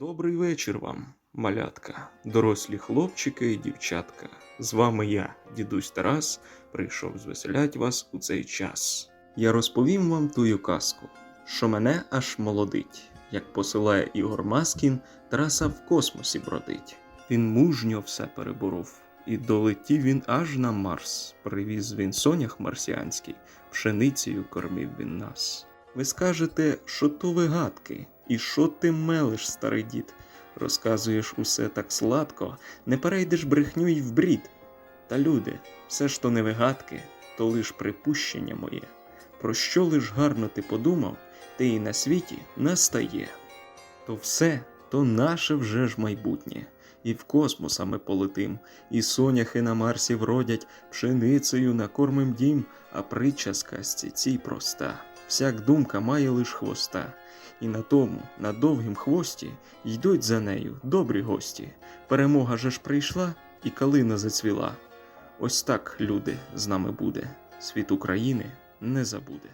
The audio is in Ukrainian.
Добрий вечір вам, малятка, дорослі хлопчики і дівчатка. З вами я, дідусь Тарас, прийшов звеселять вас у цей час. Я розповім вам тую казку, що мене аж молодить, як посилає Ігор Маскін, Тараса в космосі бродить. Він мужньо все переборов, і долетів він аж на Марс. Привіз він сонях марсіанський, пшеницею кормив він нас. Ви скажете, що то вигадки, і що ти мелиш, старий дід? Розказуєш усе так сладко, не перейдеш брехню й в брід. Та люди, все ж то не вигадки, то лиш припущення моє. Про що лиш гарно ти подумав, те і на світі настає. То все, то наше вже ж майбутнє. І в космоса ми полетим, і соняхи на Марсі вродять, пшеницею накормим дім, а притча з цій проста. Всяк думка має лиш хвоста, і на тому, на довгім хвості, йдуть за нею добрі гості. Перемога же ж прийшла, і калина зацвіла. Ось так, люди, з нами буде, світ України не забуде.